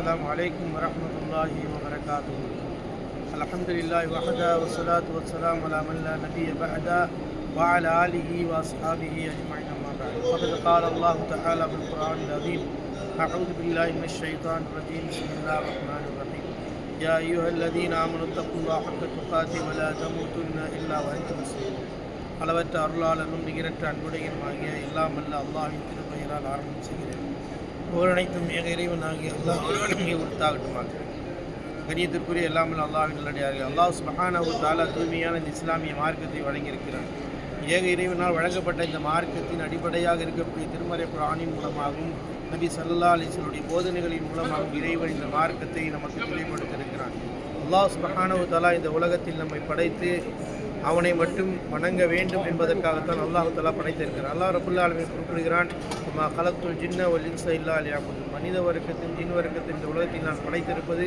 السلام عليكم ورحمة الله وبركاته الحمد لله وحده والصلاة والسلام على من لا نبي بعده وعلى آله وأصحابه أجمعين أما بعد فقد قال الله تعالى في القرآن العظيم أعوذ بالله من الشيطان الرجيم بسم الله الرحمن الرحيم يا أيها الذين آمنوا اتقوا الله حق تقاته ولا تموتن إلا وأنتم مسلمون அளவற்ற அருளாளனும் நிகரற்ற அன்புடையனுமாகிய எல்லாம் அல்ல அல்லாஹின் திருப்பெயரால் ஆரம்பம் செய்கிறேன் புகழனைத்தும் ஏக இறைவன் ஆகிய அல்லாஹ் ஒருவனுமே உறுத்தாகட்டுமாக கணியத்திற்குரிய எல்லாமல் அல்லாஹின் நல்லடியார்கள் அல்லாஹ் சுபஹானஹு தாலா தூய்மையான இந்த இஸ்லாமிய மார்க்கத்தை வழங்கியிருக்கிறார் ஏக இறைவனால் வழங்கப்பட்ட இந்த மார்க்கத்தின் அடிப்படையாக இருக்கக்கூடிய திருமறை புராணின் மூலமாகவும் நபி சல்லா அலிஸ்வனுடைய போதனைகளின் மூலமாகவும் இறைவன் இந்த மார்க்கத்தை நமக்கு தெளிவுபடுத்தியிருக்கிறான். அல்லாஹ் சுபஹானஹு தாலா இந்த உலகத்தில் நம்மை படைத்து அவனை மட்டும் வணங்க வேண்டும் என்பதற்காகத்தான் அல்லாஹு தலா படைத்திருக்கிறார் அல்லாஹ் ரபுல்லா அலமின் குறிப்பிடுகிறான் மா கலத்துல் ஜின்ன ஒல் இல்லா அலியாபுது மனித வர்க்கத்தின் ஜின் வர்க்கத்தின் இந்த உலகத்தில் நான் படைத்திருப்பது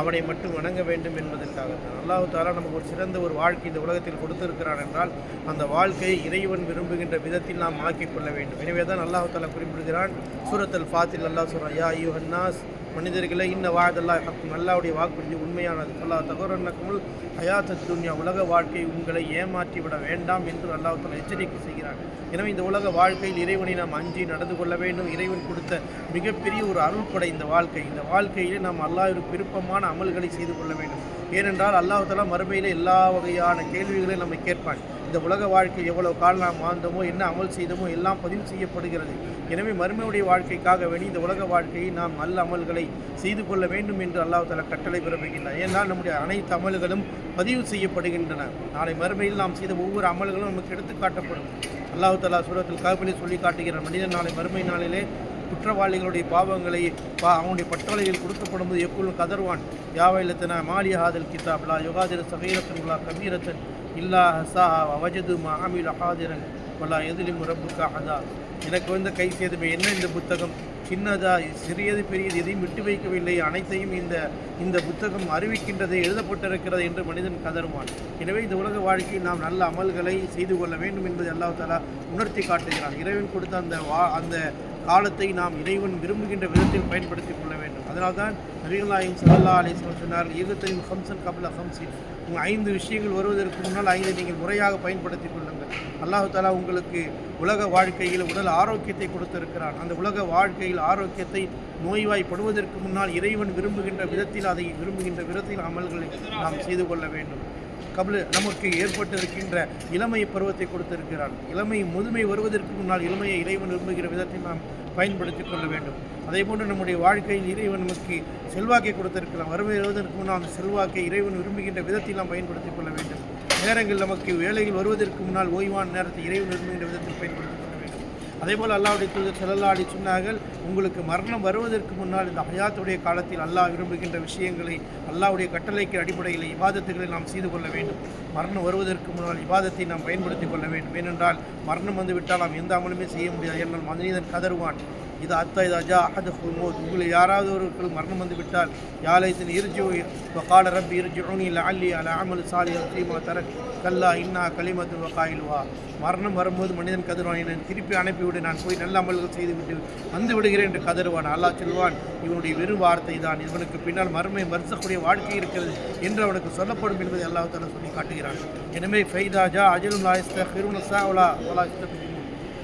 அவனை மட்டும் வணங்க வேண்டும் என்பதற்காகத்தான். அல்லாஹு தாலா நமக்கு ஒரு சிறந்த ஒரு வாழ்க்கை இந்த உலகத்தில் கொடுத்திருக்கிறான் என்றால் அந்த வாழ்க்கையை இறைவன் விரும்புகின்ற விதத்தில் நாம் ஆக்கிக் கொள்ள வேண்டும். எனவே தான் அல்லாஹு தாலா குறிப்பிடுகிறான் சூரத்தல் ஃபாத்தில் அல்லாஹ் சொல்கிறான் யா ஐயோ ஹன்னாஸ் மனிதர்களை இன்ன வாழ்தல்லா ஹக்கும் அல்லாவுடைய வாக்குறுதி உண்மையானது. அல்லா தகரன்னக்குமுல் ஹயாத் துன்யா உலக வாழ்க்கை உங்களை ஏமாற்றி விட வேண்டாம் என்று அல்லாஹ் எச்சரிக்கை செய்கிறார் எனவே இந்த உலக வாழ்க்கையில் இறைவனை நாம் அஞ்சி நடந்து கொள்ள வேண்டும். இறைவன் கொடுத்த மிகப்பெரிய ஒரு அருள்படை இந்த வாழ்க்கை. இந்த வாழ்க்கையிலே நாம் அல்லாஹ் விருப்பமான அமல்களை செய்து கொள்ள வேண்டும். ஏனென்றால் அல்லாஹ் மறுமையில் எல்லா வகையான கேள்விகளையும் நம்மை கேட்பான். இந்த உலக வாழ்க்கை எவ்வளவு காலம் நாம் வாழ்ந்தோமோ என்ன அமல் செய்தோமோ எல்லாம் பதிவு செய்யப்படுகிறது. எனவே மறுமையுடைய வாழ்க்கைக்காக வேண்டி இந்த உலக வாழ்க்கையை நாம் நல்ல அமல்களை செய்து கொள்ள வேண்டும் என்று அல்லாஹால தலா கட்டளை பிறப்பிக்கின்றார் ஏனால் நம்முடைய அனைத்து அமல்களும் பதிவு செய்யப்படுகின்றன. நாளை மறுமையில் நாம் செய்த ஒவ்வொரு அமல்களும் நமக்கு எடுத்து காட்டப்படும் அல்லாஹு தாலா சூரத்தில் காப்பிலே சொல்லி காட்டுகிறார் மனிதன் நாளை மறுமை நாளிலே குற்றவாளிகளுடைய பாவங்களை பா அவனுடைய பட்டளையில் கொடுக்கப்படும் போது எப்பொழுதும் கதர்வான்? யாவைலத்தன மாலியாதல் கிதாப்லா யுகாதிர சகீரத்தன்களா கபீரத்தன் இல்லா ஹசா அவஜது மஹாமில் அஹாதிரன் பலா எதிலும் ரப்புக்கா அஹதா. எனக்கு வந்த கை சேதமே என்ன இந்த புத்தகம்? சின்னதா சிறியது பெரியது எதையும் விட்டு வைக்கவில்லை. அனைத்தையும் இந்த இந்த புத்தகம் அறிவிக்கின்றது எழுதப்பட்டிருக்கிறது என்று மனிதன் கதறுவான். எனவே இந்த உலக வாழ்க்கையில் நாம் நல்ல அமல்களை செய்து கொள்ள வேண்டும் என்பதை அல்லாஹ் தாலா உணர்த்தி காட்டுகிறான். இறைவன் கொடுத்த அந்த வா அந்த காலத்தை நாம் இறைவன் விரும்புகின்ற விதத்தில் பயன்படுத்திக் கொள்ள வேண்டும். அதனால்தான் நபிகளாயும் சல்லா அலிஸ்வன் சொன்னார் யுகத்தையும் ஹம்சன் கபில ஹம்சின் உங்கள் ஐந்து விஷயங்கள் வருவதற்கு முன்னால் ஐந்து நீங்கள் முறையாக பயன்படுத்திக் கொள்ளுங்கள். அல்லாஹு தாலா உங்களுக்கு உலக வாழ்க்கையில் உடல் ஆரோக்கியத்தை கொடுத்திருக்கிறான். அந்த உலக வாழ்க்கையில் ஆரோக்கியத்தை நோய்வாய்ப்படுவதற்கு முன்னால் இறைவன் விரும்புகின்ற விதத்தில் அதை விரும்புகின்ற விதத்தில் அமல்களை நாம் செய்து கொள்ள வேண்டும். கபில நமக்கு ஏற்பட்டிருக்கின்ற இளமை பருவத்தை கொடுத்திருக்கிறான். இளமை முதுமை வருவதற்கு முன்னால் இளமையை இறைவன் விரும்புகிற விதத்தை நாம் பயன்படுத்திக் கொள்ள வேண்டும். அதே போன்று நம்முடைய வாழ்க்கையில் இறைவன் நமக்கு செல்வாக்கை கொடுத்திருக்கலாம். வறுமை வருவதற்கு முன்னால் அந்த செல்வாக்கை இறைவன் விரும்புகின்ற விதத்தில் நாம் பயன்படுத்திக் கொள்ள வேண்டும். நேரங்கள் நமக்கு வேலையில் வருவதற்கு முன்னால் ஓய்வான நேரத்தை இறைவன் விரும்புகின்ற விதத்தில் பயன்படுத்திக் கொள்ள அதேபோல் அதே போல் அல்லாவுடைய தூதர் செல்லல்லாடி சொன்னார்கள் உங்களுக்கு மரணம் வருவதற்கு முன்னால் இந்த ஹயாத்துடைய காலத்தில் அல்லாஹ் விரும்புகின்ற விஷயங்களை அல்லாவுடைய கட்டளைக்கு அடிப்படையில் இபாதத்துகளை நாம் செய்து கொள்ள வேண்டும். மரணம் வருவதற்கு முன்னால் இபாதத்தை நாம் பயன்படுத்திக் கொள்ள வேண்டும். ஏனென்றால் மரணம் வந்து விட்டால் நாம் எந்த அமலுமே செய்ய முடியாது. என்றால் மனிதன் கதறுவான். இது அத்தா இது அஜா அஹது மோத். உங்களில் யாராவது ஒருவர்கள் மரணம் வந்து விட்டால் இருஜி வக்கால கால ரப்பி இருஜுனி இல்லை அல்லி அல அமல் சாலி அசீமா தர கல்லா இன்னா களிமத்து வக்காயில்வா மரணம் வரும்போது மனிதன் கதறுவான் என்னை திருப்பி அனுப்பிவிடு. நான் போய் நல்ல அமல்கள் செய்துவிட்டு வந்து விடுகிறேன் என்று கதறுவான். அல்லாஹ் சொல்வான் இவனுடைய வெறும் வார்த்தை தான். இவனுக்கு பின்னால் மறுமை மறுத்தக்கூடிய வாழ்க்கை இருக்கிறது என்று அவனுக்கு சொல்லப்படும் என்பதை அல்லாஹ் தலா சொல்லி காட்டுகிறான். எனவே ஃபைதாஜா அஜலும் லாயிஸ்த ஹிருன் சாவுலா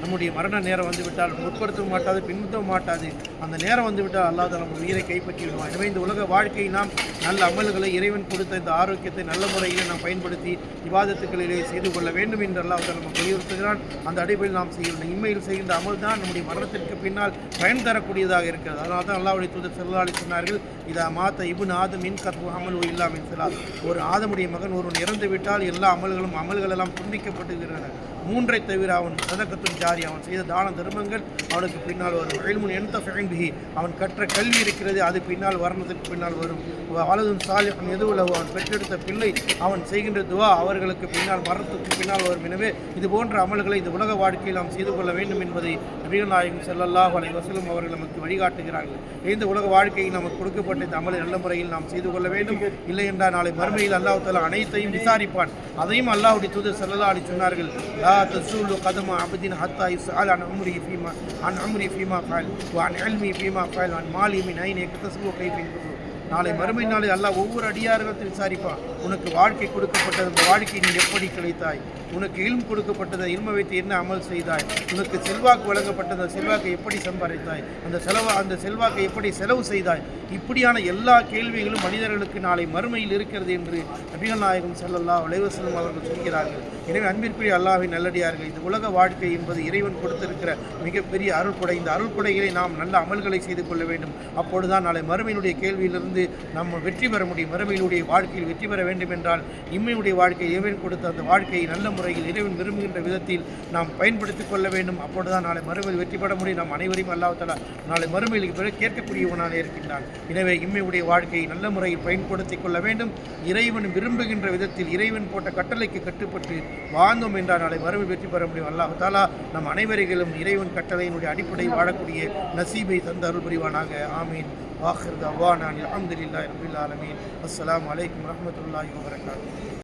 நம்முடைய மரண நேரம் வந்துவிட்டால் முற்படுத்தவும் முற்படுத்த மாட்டாது பின்பற்ற மாட்டாது. அந்த நேரம் வந்துவிட்டால் அல்லாத நம்ம உயிரை கைப்பற்றி விடுவோம் எனவே இந்த உலக வாழ்க்கை நாம் நல்ல அமல்களை இறைவன் கொடுத்த இந்த ஆரோக்கியத்தை நல்ல முறையில் நாம் பயன்படுத்தி விவாதத்துக்களிலே செய்து கொள்ள வேண்டும் என்று அல்லாஹ் நம்ம வலியுறுத்துகிறான். அந்த அடிப்படையில் நாம் செய்கின்ற இம்மையில் செய்கின்ற அமல் தான் நம்முடைய மரணத்திற்கு பின்னால் பயன் தரக்கூடியதாக இருக்கிறது. அதனால் தான் அல்லாவுடைய தூதர் செல்லாளி சொன்னார்கள் இதா மாத்த இபுன் ஆதம் மின் கத்து அமல் இல்லாமல் செல்லாது ஒரு ஆதமுடைய மகன் ஒருவன் இறந்து விட்டால் எல்லா அமல்களும் அமல்கள் எல்லாம் துண்டிக்கப்படுகின்றன மூன்றை தவிர அவன் சதக்கத்தும் ஜாரி அவன் செய்த தான தர்மங்கள் அவனுக்கு பின்னால் வரும். எழுமுன் எந்த ஃபெஹம்பிஹி அவன் கற்ற கல்வி இருக்கிறது அது பின்னால் வரணத்துக்கு பின்னால் வரும். வலதும் சாலிஹன் எதுவுலவோ அவன் பெற்றெடுத்த பிள்ளை அவன் செய்கின்ற துவா அவர்களுக்கு பின்னால் மரணத்துக்கு பின்னால் வரும். எனவே இது போன்ற அமல்களை இந்த உலக வாழ்க்கையில் நாம் செய்து கொள்ள வேண்டும் என்பதை நபிகள் நாயகம் செல்லல்லாஹ் அலை வசலும் அவர்கள் நமக்கு வழிகாட்டுகிறார்கள். இந்த உலக வாழ்க்கையில் நமக்கு கொடுக்கப்பட்ட இந்த அமலை நல்ல முறையில் நாம் செய்து கொள்ள வேண்டும். இல்லை என்றால் நாளை மறுமையில் அல்லாஹால அனைத்தையும் விசாரிப்பான். அதையும் அல்லாஹுடைய தூதர் செல்லல்லா அப்படி சொன்னார்கள் கதமா தசூலு அபதின் ஹத்த இஸ்அல் அன் உம்ரி ஃபீமா அன் உம்ரி ஃபீமா ஃபஅல் வ அன் அல்மி ஃபீமா ஃபைல் அன் மாலி மின் ஐன் யக்தஸ்பு கைஃபின் நாளை மறுமை நாளை அல்லாஹ் ஒவ்வொரு அடியாரத்தில் விசாரிப்பான். உனக்கு வாழ்க்கை கொடுக்கப்பட்டது அந்த வாழ்க்கையை நீ எப்படி கிடைத்தாய் உனக்கு இல்ம் கொடுக்கப்பட்டதை இல்ம வைத்து என்ன அமல் செய்தாய்? உனக்கு செல்வாக்கு வழங்கப்பட்டது செல்வாக்கை எப்படி சம்பாதித்தாய்? அந்த செலவா அந்த செல்வாக்கை எப்படி செலவு செய்தாய்? இப்படியான எல்லா கேள்விகளும் மனிதர்களுக்கு நாளை மறுமையில் இருக்கிறது என்று நபிகள் நாயகம் செல்லல்லா அலைஹி அவர்கள் சொல்கிறார்கள். எனவே அன்பிற்குரிய அல்லாவின் நல்லடியார்கள் இந்த உலக வாழ்க்கை என்பது இறைவன் கொடுத்திருக்கிற மிகப்பெரிய அருள்கொடை இந்த அருள்கொடைகளை நாம் நல்ல அமல்களை செய்து கொள்ள வேண்டும். அப்பொழுதுதான் நாளை மறுமையினுடைய கேள்வியிலிருந்து நம்ம வெற்றி பெற முடியும். மறுமையினுடைய வாழ்க்கையில் வெற்றி பெற வேண்டும் என்றால் இம்மையுடைய வாழ்க்கை இறைவன் கொடுத்த அந்த வாழ்க்கையை நல்ல முறையில் இறைவன் விரும்புகின்ற விதத்தில் நாம் பயன்படுத்திக் கொள்ள வேண்டும். அப்பொழுதுதான் நாளை மறுமையில் வெற்றி பெற முடியும். நாம் அனைவரையும் அல்லாஹ் நாளை மறுமையில் பிறகு கேட்கக்கூடியவனாக இருக்கின்றான். எனவே இம்மையுடைய வாழ்க்கையை நல்ல முறையில் பயன்படுத்திக் கொள்ள வேண்டும். இறைவன் விரும்புகின்ற விதத்தில் இறைவன் போட்ட கட்டளைக்கு கட்டுப்பட்டு வாழ்ந்தோம் என்றால் நாளை மறுமை வெற்றி பெற முடியும். அல்லாவதாலா நம் அனைவர்களும் இறைவன் கட்டளையினுடைய அடிப்படையில் வாழக்கூடிய நசீபை தந்த அருள் புரிவானாக. ஆமீன். வாஹர் தவான் அலமதுல்லா ரபில் ஆலமீன். அஸ்லாம் வலைக்கம் வரமத்துல்லாஹி வபரகாத்துஹு